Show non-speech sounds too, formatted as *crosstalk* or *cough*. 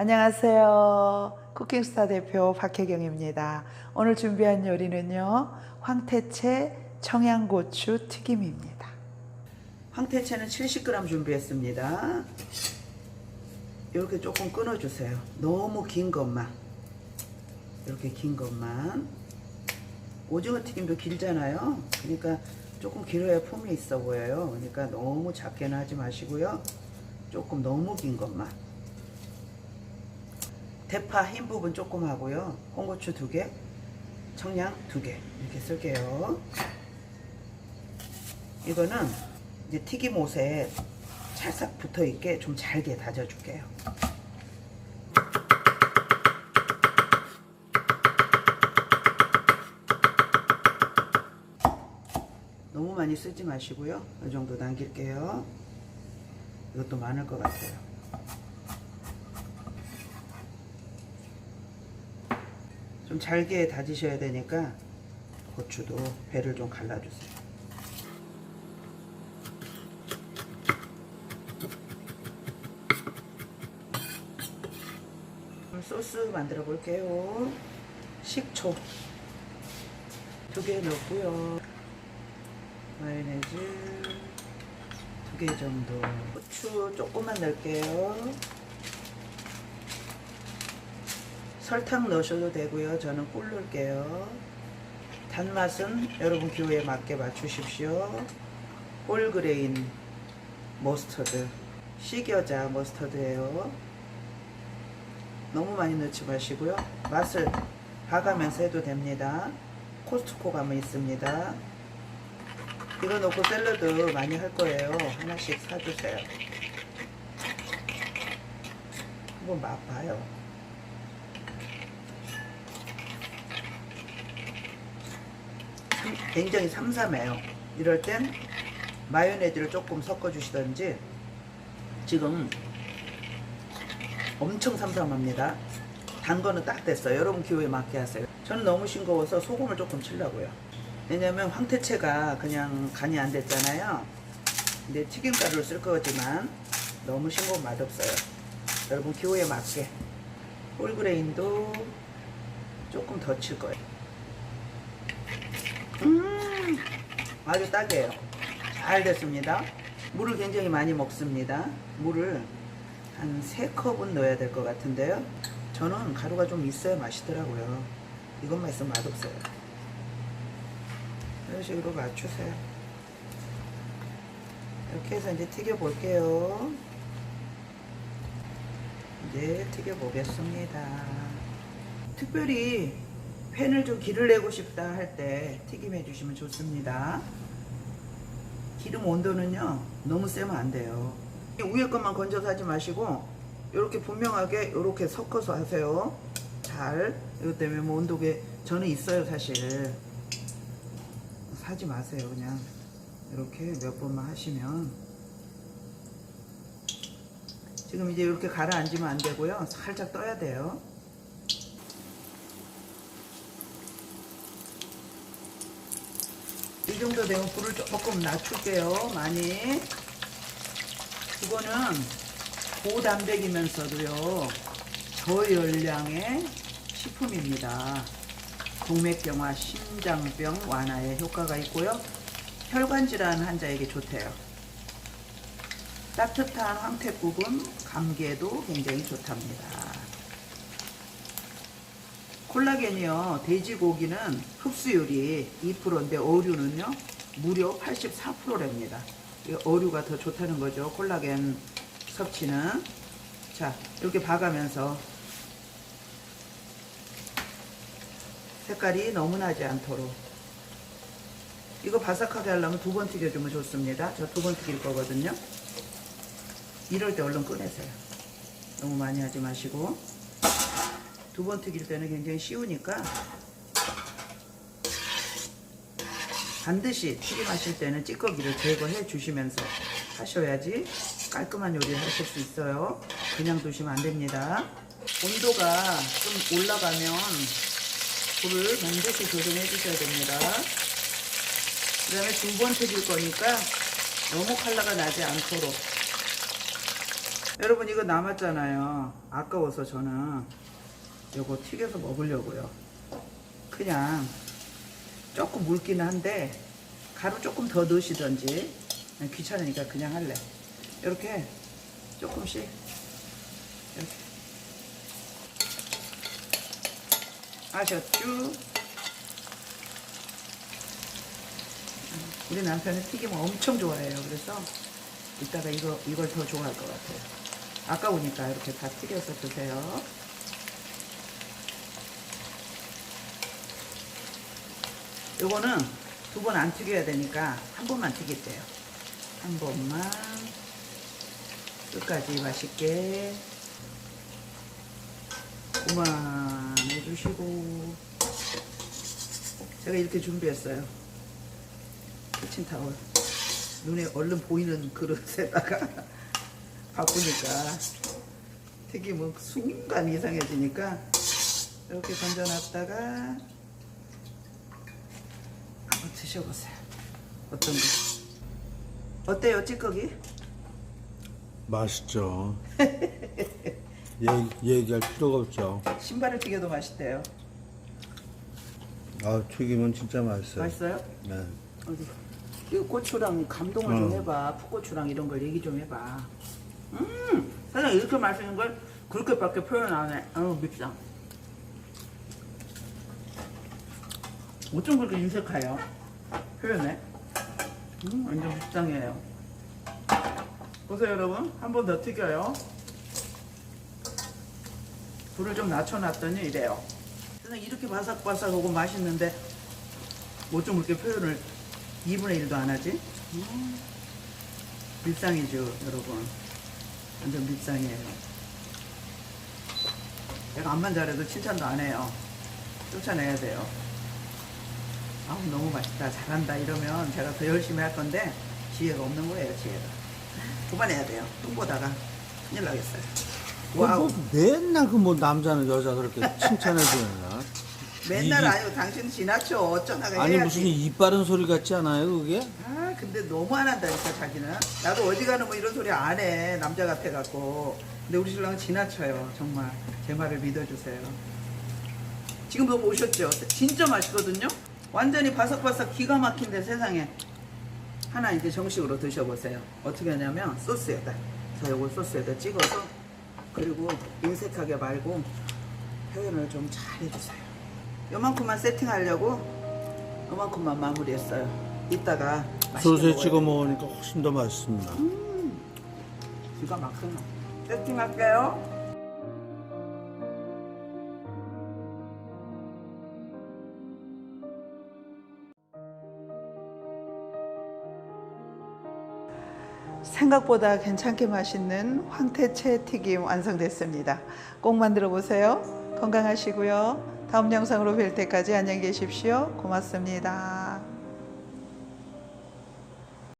안녕하세요. 쿠킹스타 대표 박혜경입니다. 오늘 준비한 요리는요. 황태채 청양고추 튀김입니다. 황태채는 70g 준비했습니다. 이렇게 조금 끊어주세요. 너무 긴 것만. 이렇게 긴 것만. 오징어 튀김도 길잖아요. 그러니까 조금 길어야 품이 있어 보여요. 그러니까 너무 작게는 하지 마시고요. 조금 너무 긴 것만. 대파 흰 부분 조금 하고요. 홍고추 두 개, 청양 두 개 이렇게 쓸게요. 이거는 이제 튀김옷에 찰싹 붙어 있게 좀 잘게 다져줄게요. 너무 많이 쓰지 마시고요. 이 정도 남길게요. 이것도 많을 것 같아요. 좀 잘게 다지셔야 되니까 고추도 배를 좀 갈라주세요. 소스 만들어 볼게요. 식초 두 개 넣고요. 마요네즈 두 개 정도. 후추 조금만 넣을게요. 설탕 넣으셔도 되고요. 저는 꿀 넣을게요. 단맛은 여러분 기호에 맞게 맞추십시오. 홀그레인 머스터드. 시겨자 머스터드예요. 너무 많이 넣지 마시고요. 맛을 봐가면서 해도 됩니다. 코스트코 가면 있습니다. 이거 넣고 샐러드 많이 할 거예요. 하나씩 사주세요. 한번 맛봐요. 굉장히 삼삼해요. 이럴 땐 마요네즈를 조금 섞어주시던지 지금 엄청 삼삼합니다. 단 거는 딱 됐어요. 여러분 기호에 맞게 하세요. 저는 너무 싱거워서 소금을 조금 치려고요. 왜냐면 황태채가 그냥 간이 안 됐잖아요. 근데 튀김가루를 쓸 거지만 너무 싱거운 맛없어요. 여러분 기호에 맞게 홀그레인도 조금 더 칠 거예요. 음, 아주 딱이에요. 잘 됐습니다. 물을 굉장히 많이 먹습니다. 물을 한 3컵은 넣어야 될 것 같은데요. 저는 가루가 좀 있어야 맛있더라고요. 이것만 있으면 맛없어요. 이런 식으로 맞추세요. 이렇게 해서 이제 튀겨 볼게요. 이제 튀겨 보겠습니다. 특별히 팬을 좀 기를 내고 싶다 할 때 튀김해 주시면 좋습니다. 기름 온도는요 너무 세면 안 돼요. 위에 것만 건져서 하지 마시고 이렇게 분명하게 이렇게 섞어서 하세요. 잘 이것 때문에 뭐 온도계 저는 있어요 사실. 사지 마세요 그냥 이렇게 몇 번만 하시면 지금 이제 이렇게 가라앉으면 안 되고요 살짝 떠야 돼요. 이 정도 되면 불을 조금 낮출게요. 많이. 이거는 고단백이면서도요. 저열량의 식품입니다. 동맥경화, 심장병 완화에 효과가 있고요. 혈관 질환 환자에게 좋대요. 따뜻한 황태국은 감기에도 굉장히 좋답니다. 콜라겐이요. 돼지고기는 흡수율이 2%인데 어류는요. 무려 84%랍니다. 어류가 더 좋다는 거죠. 콜라겐 섭취는. 자, 이렇게 봐가면서 색깔이 너무 나지 않도록 이거 바삭하게 하려면 두 번 튀겨주면 좋습니다. 저 두 번 튀길 거거든요. 이럴 때 얼른 꺼내세요. 너무 많이 하지 마시고 두 번 튀길 때는 굉장히 쉬우니까 반드시 튀김하실 때는 찌꺼기를 제거해 주시면서 하셔야지 깔끔한 요리를 하실 수 있어요. 그냥 두시면 안 됩니다. 온도가 좀 올라가면 불을 반드시 조정해 주셔야 됩니다. 그 다음에 두 번 튀길 거니까 너무 칼라가 나지 않도록 여러분 이거 남았잖아요. 아까워서 저는 요거 튀겨서 먹으려고요. 그냥 조금 묽기는 한데 가루 조금 더 넣으시던지 귀찮으니까 그냥 할래. 이렇게 조금씩 이렇게 아셨죠? 우리 남편은 튀김을 엄청 좋아해요. 그래서 이따가 이거 이걸 더 좋아할 것 같아요. 아까우니까 이렇게 다 튀겨서 드세요. 요거는 두 번 안 튀겨야 되니까 한 번만 튀길게요. 한 번만 끝까지 맛있게 그만 해 주시고 제가 이렇게 준비했어요. 키친타올 눈에 얼른 보이는 그릇에다가 *laughs* 바꾸니까 튀김은 순간 이상해지니까 이렇게 건져놨다가 한번 드셔보세요. 어떤 거? 어때요, 찌꺼기? 맛있죠. 얘기, 얘기할 필요가 없죠. 신발을 튀겨도 맛있대요. 아, 튀김은 진짜 맛있어요. 맛있어요? 네. 어디? 이거 고추랑 감동을 좀 어. 해봐. 풋고추랑 이런 걸 얘기 좀 해봐. 음, 사장 이렇게 맛있는 걸 그렇게밖에 표현 안 해. 아유 밉상. 어쩜 그렇게 인색해요? 표현해? 음, 완전 밉상이에요. 보세요 여러분, 한 번 더 튀겨요. 불을 좀 낮춰놨더니 이래요. 그냥 이렇게 바삭바삭하고 맛있는데 뭐좀 그렇게 표현을 2분의 1도 안 하지? 음, 밀상이죠, 여러분. 완전 밀상이에요. 내가 암만 잘해도 칭찬도 안 해요. 쫓아내야 돼요. 아우, 너무 맛있다, 잘한다 이러면 제가 더 열심히 할 건데 지혜가 없는 거예요, 지혜가. 그만해야 돼요. 똥 보다가 큰일 나겠어요. 와우. 뭐, 맨날 그 뭐 남자는 여자 그렇게 칭찬해 주나? 맨날 이게- 아니고 당신 지나쳐. 어쩌다가 아니 해야지. 무슨 입 바른 소리 같지 않아요 그게? 아 근데 너무 안 한다니까 자기는 나도 어디 가는 뭐 이런 소리 안 해 남자 같아 갖고 근데 우리 신랑은 지나쳐요 정말 제 말을 믿어주세요 지금도 보셨죠 진짜 맛있거든요 완전히 바삭바삭 기가 막힌데 세상에 하나 이제 정식으로 드셔보세요 어떻게 하냐면 소스에다 자 요거 소스에다 찍어서 그리고 인색하게 말고 표현을 좀 잘 해주세요 요만큼만 세팅하려고 요만큼만 마무리했어요 이따가 소스에 찍어 먹으니까 훨씬 더 맛있습니다. 기가 막히네. 세팅할게요. 생각보다 괜찮게 맛있는 황태채 튀김 완성됐습니다. 꼭 만들어 보세요. 건강하시고요. 다음 영상으로 뵐 때까지 안녕히 계십시오. 고맙습니다.